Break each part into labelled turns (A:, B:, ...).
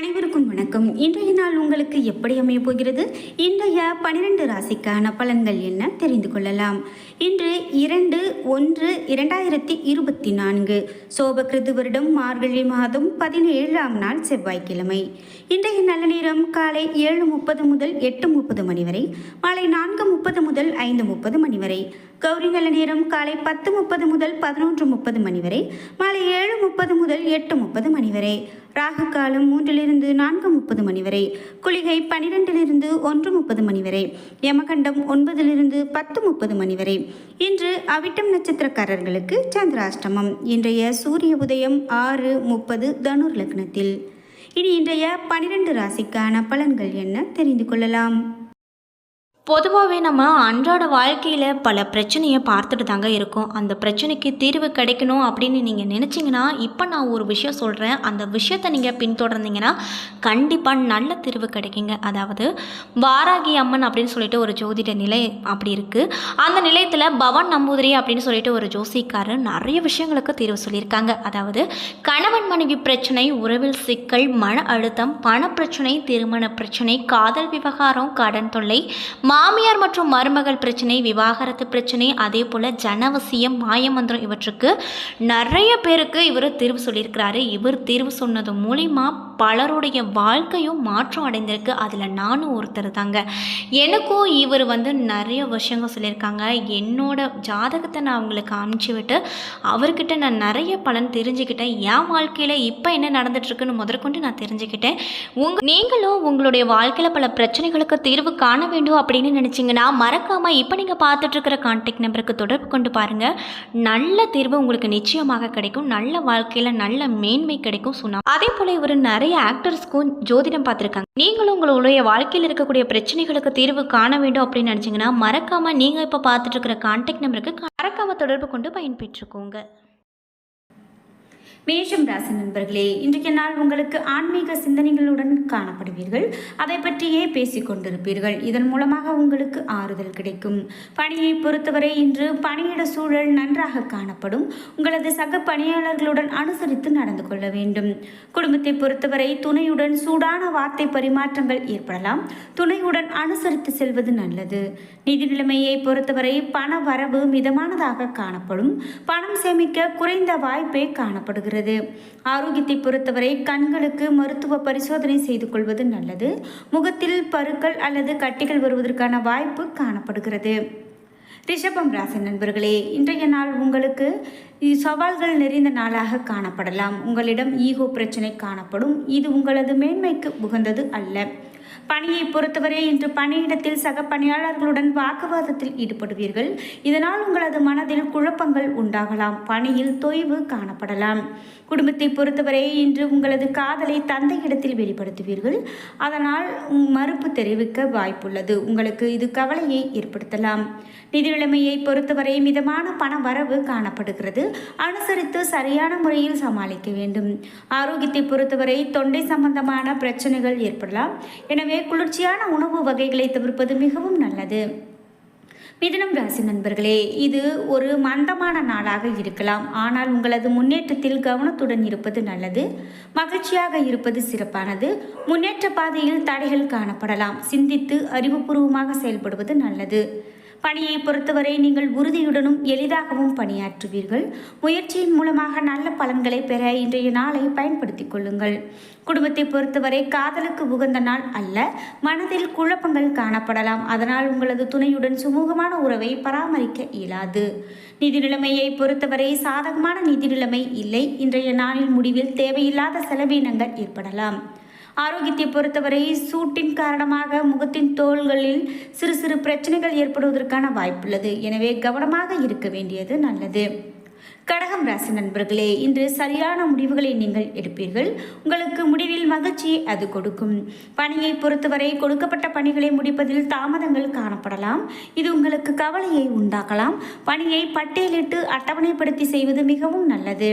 A: அனைவருக்கும் வணக்கம். இன்றைய நாள் உங்களுக்கு எப்படி அமைய போகிறது? இன்றைய பனிரெண்டு ராசிக்கான பலன்கள் என்ன? தெரிந்து கொள்ளலாம். இன்று இரண்டு ஒன்று இரண்டாயிரத்தி இருபத்தி நான்கு. சோபகிருது வருடம் மார்கழி மாதம் பதினேழாம் நாள் செவ்வாய்க்கிழமை. இன்றைய நல்ல நேரம் காலை ஏழு முப்பது முதல் எட்டு முப்பது மணி வரை மாலை நான்கு முப்பது முதல் ஐந்து முப்பது மணி வரை கௌரி நல்ல நேரம் காலை பத்து முப்பது முதல் பதினொன்று முப்பது மணி வரை மாலை ஏழு முப்பது முதல் எட்டு முப்பது மணி வரை. ராகு காலம் மூன்றிலிருந்து நான்கு முப்பது மணி வரை குளிகை பனிரெண்டிலிருந்து ஒன்று முப்பது மணி வரை யமகண்டம் ஒன்பதிலிருந்து பத்து முப்பது மணி வரை. இன்று அவிட்டம் நட்சத்திரக்காரர்களுக்கு சந்திராஷ்டமம். இன்றைய சூரிய உதயம் ஆறு முப்பது தனுர் லக்னத்தில். இனி இன்றைய பனிரெண்டு ராசிக்கான பலன்கள் என்ன தெரிந்து கொள்ளலாம்?
B: பொதுவாகவே நம்ம அன்றாட வாழ்க்கையில் பல பிரச்சனையை பார்த்துட்டு தாங்க இருக்கோம். அந்த பிரச்சனைக்கு தீர்வு கிடைக்கணும் அப்படின்னு நீங்கள் நினச்சிங்கன்னா இப்போ நான் ஒரு விஷயம் சொல்கிறேன் அந்த விஷயத்தை நீங்கள் பின்தொடர்ந்தீங்கன்னா கண்டிப்பாக நல்ல தீர்வு கிடைக்குங்க. அதாவது வாராகி அம்மன் அப்படின்னு சொல்லிட்டு ஒரு ஜோதிட நிலை அப்படி இருக்குது அந்த நிலையத்தில் பவன் நம்பூதிரி அப்படின்னு சொல்லிட்டு ஒரு ஜோசிக்காரர் நிறைய விஷயங்களுக்கு தீர்வு சொல்லியிருக்காங்க. அதாவது கணவன் மனைவி பிரச்சனை உறவில் சிக்கல் மன அழுத்தம் பண பிரச்சனை திருமண பிரச்சனை காதல் விவகாரம் கடன் தொல்லை மாமியார் மற்றும் மருமகள் பிரச்சனை விவாகரத்து பிரச்சனை அதே போல் ஜனவசியம் மாயமந்திரம் இவற்றுக்கு நிறைய பேருக்கு இவர் தீர்வு சொல்லியிருக்கிறாரு. இவர் தீர்வு சொன்னது மூலிமா பலருடைய வாழ்க்கையும் மாற்றம் அடைந்திருக்கு. அதில் நானும் ஒருத்தர் தாங்க. எனக்கும் இவர் வந்து நிறைய விஷயங்கள் சொல்லியிருக்காங்க. என்னோட ஜாதகத்தை நான் அவங்களுக்கு அனுப்பிச்சி விட்டு அவர்கிட்ட நான் நிறைய பலன் தெரிஞ்சுக்கிட்டேன். என் வாழ்க்கையில் இப்போ என்ன நடந்துட்டுருக்குன்னு முதற்கொண்டு நான் தெரிஞ்சுக்கிட்டேன். உங்க நீங்களும் உங்களுடைய வாழ்க்கையில் பல பிரச்சனைகளுக்கு தீர்வு காண வேண்டும் அப்படின்னு நினச்சிங்கன்னா மறக்காமல் இப்போ நீங்கள் பார்த்துட்ருக்கிற கான்டாக்ட் நம்பருக்கு தொடர்பு கொண்டு பாருங்கள் நல்ல தீர்வு உங்களுக்கு நிச்சயமாக கிடைக்கும். நல்ல வாழ்க்கையில் நல்ல மேன்மை கிடைக்கும் சொன்னால் அதே போல் இவர் நிறைய ஆக்டர்ஸ்க்கும் ஜோதிடம் பார்த்துருக்காங்க. நீங்களும் உங்களுடைய வாழ்க்கையில் இருக்கக்கூடிய பிரச்சனைகளுக்கு தீர்வு காண வேண்டும் அப்படின்னு நினச்சிங்கன்னா மறக்காமல் நீங்கள் இப்போ பார்த்துட்ருக்கிற கான்டாக்ட் நம்பருக்கு மறக்காமல் தொடர்பு கொண்டு பயன்பெற்றுக்கோங்க.
A: மேஷம் ராசி நண்பர்களே இன்றைய நாள் உங்களுக்கு ஆன்மீக சிந்தனைகளுடன் காணப்படுவீர்கள். அதை பற்றியே பேசிக் கொண்டிருப்பீர்கள். இதன் மூலமாக உங்களுக்கு ஆறுதல் கிடைக்கும். பணியை பொறுத்தவரை இன்று பணியிட சூழல் நன்றாக காணப்படும். உங்களது சக பணியாளர்களுடன் அனுசரித்து நடந்து கொள்ள வேண்டும். குடும்பத்தை பொறுத்தவரை துணையுடன் சூடான வார்த்தை பரிமாற்றங்கள் ஏற்படலாம். துணையுடன் அனுசரித்து செல்வது நல்லது. நிதி நிலைமையை பொறுத்தவரை பண வரவு மிதமானதாக காணப்படும். பணம் சேமிக்க குறைந்த வாய்ப்பே காணப்படுகிறது. வருகிறது ஆரோக்கியத்தை பொறுத்தவரை கண்களுக்கு மருத்துவ பரிசோதனை செய்து கொள்வது நல்லது. முகத்தில் பருக்கள் அல்லது கட்டிகள் வருவதற்கான வாய்ப்பு காணப்படுகிறது. ரிஷபம் ராசி நண்பர்களே இன்றைய நாள் உங்களுக்கு சவால்கள் நிறைந்த நாளாக காணப்படலாம். உங்களிடம் ஈகோ பிரச்சனை காணப்படும். இது உங்களது மேன்மைக்கு உகந்தது அல்ல. பணியை பொறுத்தவரை இன்று பணியிடத்தில் சக பணியாளர்களுடன் வாக்குவாதத்தில் ஈடுபடுவீர்கள். இதனால் உங்களது மனதில் குழப்பங்கள் உண்டாகலாம். பணியில் தொய்வு காணப்படலாம். குடும்பத்தை பொறுத்தவரை இன்று உங்களது காதலை தந்தையிடத்தில் வெளிப்படுத்துவீர்கள். அதனால் மறுப்பு தெரிவிக்க வாய்ப்புள்ளது. உங்களுக்கு இது கவலையை ஏற்படுத்தலாம். நிதிநிலைமையை பொறுத்தவரை மிதமான பண வரவு காணப்படுகிறது. அனுசரித்து சரியான முறையில் சமாளிக்க வேண்டும். ஆரோக்கியத்தை பொறுத்தவரை தொண்டை சம்பந்தமான பிரச்சனைகள் ஏற்படலாம். எனவே குளிர்ச்சியான உணவு வகைகளை தவிர்ப்பது மிகவும் நல்லது. மிதனம் ராசி நண்பர்களே இது ஒரு மந்தமான நாளாக இருக்கலாம். ஆனால் உங்களது முன்னேற்றத்தில் கவனத்துடன் இருப்பது நல்லது. மகிழ்ச்சியாக இருப்பது சிறப்பானது. முன்னேற்ற பாதையில் தடைகள் காணப்படலாம். சிந்தித்து அறிவுபூர்வமாக செயல்படுவது நல்லது. பணியை பொறுத்தவரை நீங்கள் உறுதியுடனும் எளிதாகவும் பணியாற்றுவீர்கள். முயற்சியின் மூலமாக நல்ல பலன்களை பெற இன்றைய நாளை பயன்படுத்திக் கொள்ளுங்கள். குடும்பத்தை பொறுத்தவரை காதலுக்கு உகந்த நாள் அல்ல மனதில் குழப்பங்கள் காணப்படலாம். அதனால் உங்களது துணையுடன் சுமூகமான உறவை பராமரிக்க இயலாது. நிதி நிலைமையை பொறுத்தவரை சாதகமான நிதி நிலைமை இல்லை. இன்றைய நாளின் முடிவில் தேவையில்லாத செலவினங்கள் ஏற்படலாம். ஆரோக்கியத்தை பொறுத்தவரை சூட்டின் காரணமாக முகத்தின் தோள்களில் சிறு சிறு பிரச்சனைகள் ஏற்படுவதற்கான வாய்ப்புள்ளது. எனவே கவனமாக இருக்க வேண்டியது நல்லது. கடகம் ராசி நண்பர்களே இன்று சரியான முடிவுகளை நீங்கள் எடுப்பீர்கள். உங்களுக்கு முடிவில் மகிழ்ச்சியை அது கொடுக்கும். பணியை பொறுத்தவரை கொடுக்கப்பட்ட பணிகளை முடிப்பதில் தாமதங்கள் காணப்படலாம். இது உங்களுக்கு கவலையை உண்டாக்கலாம். பணியை பட்டியலிட்டு அட்டவணைப்படுத்தி செய்வது மிகவும் நல்லது.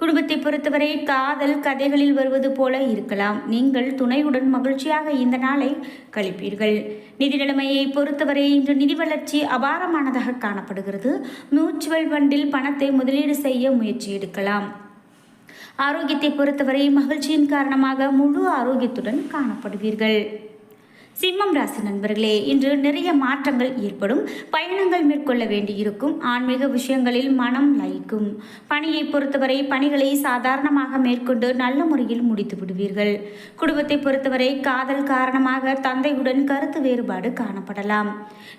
A: குடும்பத்தை பொறுத்தவரை காதல் கதைகளில் வருவது போல இருக்கலாம். நீங்கள் துணையுடன் மகிழ்ச்சியாக இந்த நாளை கழிப்பீர்கள். நிதி நிலைமையை பொறுத்தவரை இன்று நிதி வளர்ச்சி அபாரமானதாக காணப்படுகிறது. மியூச்சுவல் ஃபண்டில் பணத்தை முதலீடு செய்ய முயற்சி எடுக்கலாம். ஆரோக்கியத்தை பொறுத்தவரை மகிழ்ச்சியின் காரணமாக முழு ஆரோக்கியத்துடன் காணப்படுவீர்கள். சிம்மம் ராசி நண்பர்களே இன்று நிறைய மாற்றங்கள் ஏற்படும். பயணங்கள் மேற்கொள்ள வேண்டியிருக்கும். ஆன்மீக விஷயங்களில் மனம் லயிக்கும் பணியை பொறுத்தவரை பணிகளை சாதாரணமாக மேற்கொண்டு நல்ல முறையில் முடித்து விடுவீர்கள். குடும்பத்தை பொறுத்தவரை காதல் காரணமாக தந்தையுடன் கருத்து வேறுபாடு காணப்படலாம்.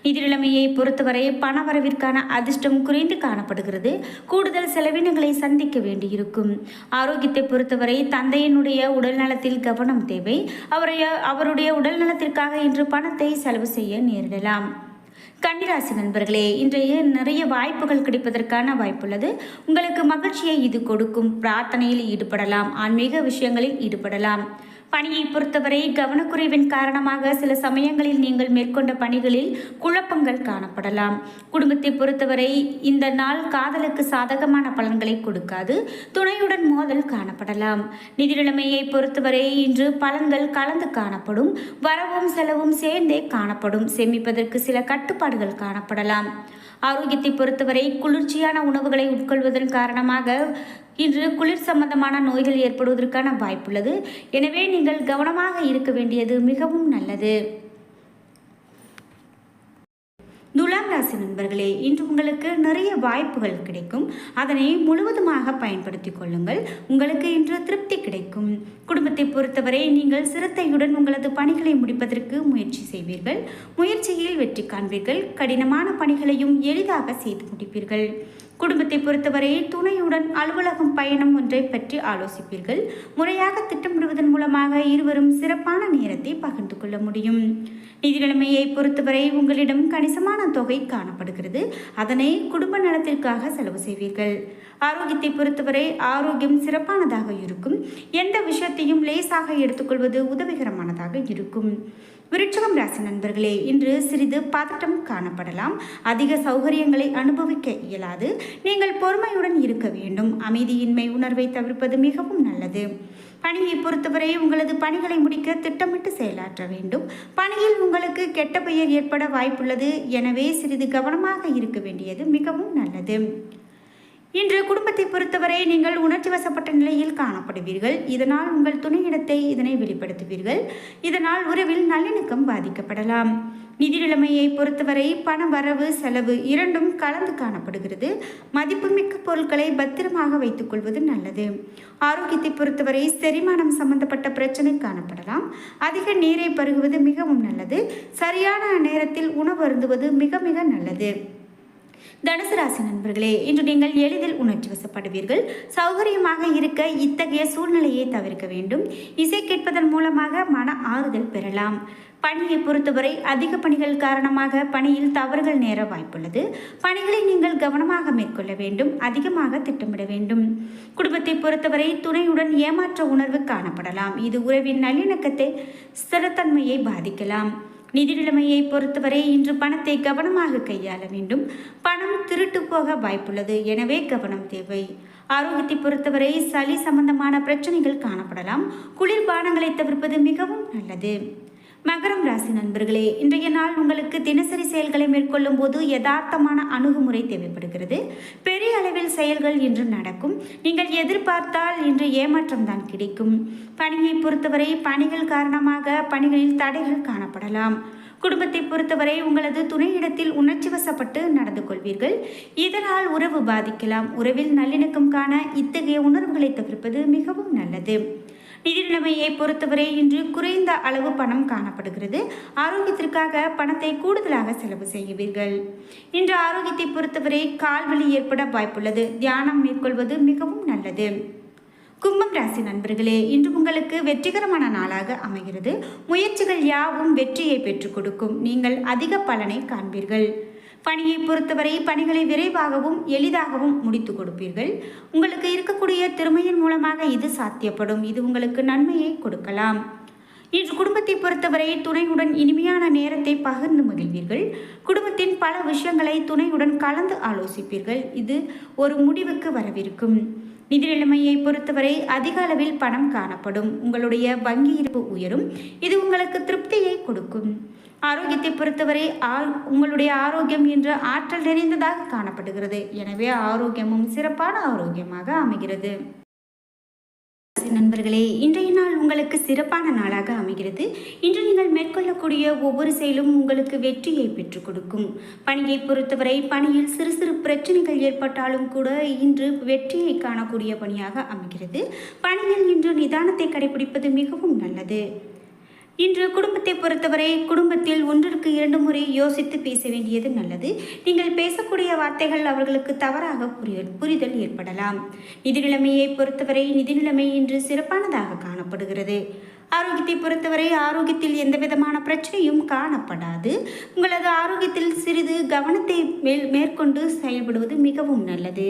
A: நிதிநிலைமையை பொறுத்தவரை பணவரவிற்கான அதிர்ஷ்டம் குறைந்து காணப்படுகிறது. கூடுதல் செலவினங்களை சந்திக்க வேண்டியிருக்கும். ஆரோக்கியத்தை பொறுத்தவரை தந்தையினுடைய உடல்நலத்தில் கவனம் தேவை. அவருடைய அவருடைய உடல் நலத்திற்காக இன்று பணத்தை செலவு செய்ய நேரிடலாம். கன்னிராசி நண்பர்களே இன்றைய நிறைய வாய்ப்புகள் கிடைப்பதற்கான வாய்ப்புள்ளது. உங்களுக்கு மகிழ்ச்சியை இது கொடுக்கும். பிரார்த்தனையில் ஈடுபடலாம். ஆன்மீக விஷயங்களில் ஈடுபடலாம். பணியை பொறுத்தவரை கவனக்குறைவின் காரணமாக சில சமயங்களில் நீங்கள் மேற்கொண்ட பணிகளில் குழப்பங்கள் காணப்படலாம். குடும்பத்தை பொறுத்தவரை இந்த நாள் காதலுக்கு சாதகமான பலன்களை கொடுக்காது. துணையுடன் மோதல் காணப்படலாம். நிதி நிலைமையை பொறுத்தவரை இன்று பலன்கள் கலந்து காணப்படும். வரவும் செலவும் சேர்ந்தே காணப்படும். சேமிப்பதற்கு சில கட்டுப்பாடுகள் காணப்படலாம். ஆரோக்கியத்தை பொறுத்தவரை குளிர்ச்சியான உணவுகளை உட்கொள்வதன் காரணமாக இன்று குளிர் சம்பந்தமான நோய்கள் ஏற்படுவதற்கான வாய்ப்புள்ளது. எனவே நீங்கள் கவனமாக இருக்க வேண்டியது மிகவும் நல்லது. துலாம் ராசி நண்பர்களே இன்று உங்களுக்கு நிறைய வாய்ப்புகள் கிடைக்கும். அதனை முழுவதுமாக பயன்படுத்திக் கொள்ளுங்கள். உங்களுக்கு இன்று திருப்தி கிடைக்கும். குடும்பத்தை பொறுத்தவரை நீங்கள் சிரத்தையுடன் உங்களது பணிகளை முடிப்பதற்கு முயற்சி செய்வீர்கள். முயற்சியில் வெற்றி காண்பீர்கள். கடினமான பணிகளையும் எளிதாக செய்து முடிப்பீர்கள். குடும்பத்தை பொறுத்தவரை துணையுடன் அலுவலகம் பயணம் ஒன்றை பற்றி ஆலோசிப்பீர்கள். முறையாக திட்டமிடுவதன் மூலமாக இருவரும் சிறப்பான நேரத்தை பகிர்ந்து கொள்ள முடியும். நிதி பொறுத்தவரை உங்களிடம் கணிசமான தொகை காணப்படுகிறது. அதனை குடும்ப நலத்திற்காக செலவு செய்வீர்கள். ஆரோக்கியத்தை பொறுத்தவரை ஆரோக்கியம் சிறப்பானதாக இருக்கும். எந்த விஷயத்தையும் லேசாக எடுத்துக்கொள்வது உதவிகரமானதாக இருக்கும். விருட்சகம் ராசி நண்பர்களே இன்று சிறிது பதட்டம் காணப்படலாம். அதிக சௌகரியங்களை அனுபவிக்க இயலாது. நீங்கள் பொறுமையுடன் இருக்க வேண்டும். அமைதியின்மை உணர்வை தவிர்ப்பது மிகவும் நல்லது. பணியை பொறுத்தவரை உங்களது பணிகளை முடிக்க திட்டமிட்டு செயலாற்ற வேண்டும். பணியில் உங்களுக்கு கெட்ட பெயர் ஏற்பட வாய்ப்புள்ளது. எனவே சிறிது கவனமாக இருக்க வேண்டியது மிகவும் நல்லது. இன்று குடும்பத்தை பொறுத்தவரை நீங்கள் உணர்ச்சி வசப்பட்ட நிலையில் காணப்படுவீர்கள். இதனால் உங்கள் துணையிடத்தை இதனை வெளிப்படுத்துவீர்கள். இதனால் உறவில் நல்லிணக்கம் பாதிக்கப்படலாம். நிதி நிலைமையை பொறுத்தவரை பண வரவு செலவு இரண்டும் கலந்து காணப்படுகிறது. மதிப்புமிக்க பொருட்களை பத்திரமாக வைத்துக்கொள்வது நல்லது. ஆரோக்கியத்தை பொறுத்தவரை செரிமானம் சம்பந்தப்பட்ட பிரச்சனை காணப்படலாம். அதிக நீரை பருகுவது மிகவும் நல்லது. சரியான நேரத்தில் உணவு அருந்துவது மிக மிக நல்லது. தனுசு ராசி நண்பர்களே இன்று நீங்கள் எளிதில் உணர்ச்சி வசப்படுவீர்கள். சௌகரியமாக இருக்க இத்தகைய சூழ்நிலையை தவிர்க்க வேண்டும். இசை கேட்பதன் மூலமாக மன ஆறுதல் பெறலாம். பணியை பொறுத்தவரை அதிக பணிகள் காரணமாக பணியில் தவறுகள் நேர வாய்ப்புள்ளது. பணிகளை நீங்கள் கவனமாக மேற்கொள்ள வேண்டும். அதிகமாக திட்டமிட வேண்டும். குடும்பத்தை பொறுத்தவரை துணையுடன் ஏமாற்ற உணர்வு காணப்படலாம். இது உறவின் நல்லிணக்கத்தை ஸ்திரத்தன்மையை பாதிக்கலாம். நிதி நிலைமையை பொறுத்தவரை இன்று பணத்தை கவனமாக கையாள வேண்டும். பணம் திருட்டு போக வாய்ப்புள்ளது. எனவே கவனம் தேவை. ஆரோக்கியத்தை பொறுத்தவரை சளி சம்பந்தமான பிரச்சனைகள் காணப்படலாம். குளிர்பானங்களை தவிர்ப்பது மிகவும் நல்லது. மகரம் ராசி நண்பர்களே இன்றைய நாள் உங்களுக்கு தினசரி செயல்களை மேற்கொள்ளும் போது யதார்த்தமான அணுகுமுறை தேவைப்படுகிறது. பெரிய அளவில் செயல்கள் இன்று நடக்கும். நீங்கள் எதிர்பார்த்தால் இன்று ஏமாற்றம் தான் கிடைக்கும். பணியை பொறுத்தவரை பணிகள் காரணமாக பணிகளில் தடைகள் காணப்படலாம். குடும்பத்தை பொறுத்தவரை உங்களது துணையிடத்தில் உணர்ச்சி வசப்பட்டு நடந்து கொள்வீர்கள். இதனால் உறவு பாதிக்கலாம். உறவில் நல்லிணக்கம் காண இத்தகைய உணர்வுகளை தவிர்ப்பது மிகவும் நல்லது. நிதி நிலைமையை பொறுத்தவரை இன்று குறைந்த அளவு பணம் காணப்படுகிறது. ஆரோக்கியத்திற்காக பணத்தை கூடுதலாக செலவு செய்வீர்கள். இன்று ஆரோக்கியத்தை பொறுத்தவரை கால்வலி ஏற்பட வாய்ப்புள்ளது. தியானம் மேற்கொள்வது மிகவும் நல்லது. கும்பம் ராசி நண்பர்களே இன்று உங்களுக்கு வெற்றிகரமான நாளாக அமைகிறது. முயற்சிகள் யாவும் வெற்றியை பெற்றுக் கொடுக்கும். நீங்கள் அதிக பலனை காண்பீர்கள். பணியை பொறுத்தவரை பணிகளை விரைவாகவும் எளிதாகவும் முடித்து கொடுப்பீர்கள். உங்களுக்கு இருக்கக்கூடிய திறமையின் மூலமாக இது சாத்தியப்படும். இது உங்களுக்கு நன்மையை கொடுக்கலாம். இன்று குடும்பத்தை பொறுத்தவரை துணையுடன் இனிமையான நேரத்தை பகிர்ந்து மகிழ்வீர்கள். குடும்பத்தின் பல விஷயங்களை துணையுடன் கலந்து ஆலோசிப்பீர்கள். இது ஒரு முடிவுக்கு வரவிருக்கும். நிதி நிலைமையை பொறுத்தவரை அதிக அளவில் பணம் காணப்படும். உங்களுடைய வங்கி இருப்பு உயரும். இது உங்களுக்கு திருப்தியை கொடுக்கும். ஆரோக்கியத்தை பொறுத்தவரை ஆ- உங்களுடைய ஆரோக்கியம் என்ற ஆற்றல் நிறைந்ததாக காணப்படுகிறது. எனவே ஆரோக்கியமும் சிறப்பான ஆரோக்கியமாக அமைகிறது. நண்பர்களே இன்றைய நாள் உங்களுக்கு சிறப்பான நாளாக அமைகிறது. இன்று நீங்கள் மேற்கொள்ளக்கூடிய ஒவ்வொரு செயலும் உங்களுக்கு வெற்றியை பெற்றுக் கொடுக்கும். பணியை பொறுத்தவரை பணியில் சிறு சிறு பிரச்சனைகள் ஏற்பட்டாலும் கூட இன்று வெற்றியை காணக்கூடிய பணியாக அமைகிறது. பணியில் இன்று நிதானத்தை கடைபிடிப்பது மிகவும் நல்லது. இன்று குடும்பத்தை பொறுத்தவரை குடும்பத்தில் ஒன்றிற்கு இரண்டு முறை யோசித்து பேச வேண்டியது நல்லது. நீங்கள் பேசக்கூடிய வார்த்தைகள் அவர்களுக்கு தவறாக புரிய புரிதல் ஏற்படலாம். நிதி நிலைமையை பொறுத்தவரை நிதி நிலைமை இன்று சிறப்பானதாக காணப்படுகிறது. ஆரோக்கியத்தை பொறுத்தவரை ஆரோக்கியத்தில் எந்த விதமான பிரச்சனையும் காணப்படாது. உங்களது ஆரோக்கியத்தில் சிறிது கவனத்தை மேல் மேற்கொண்டு செயல்படுவது மிகவும் நல்லது.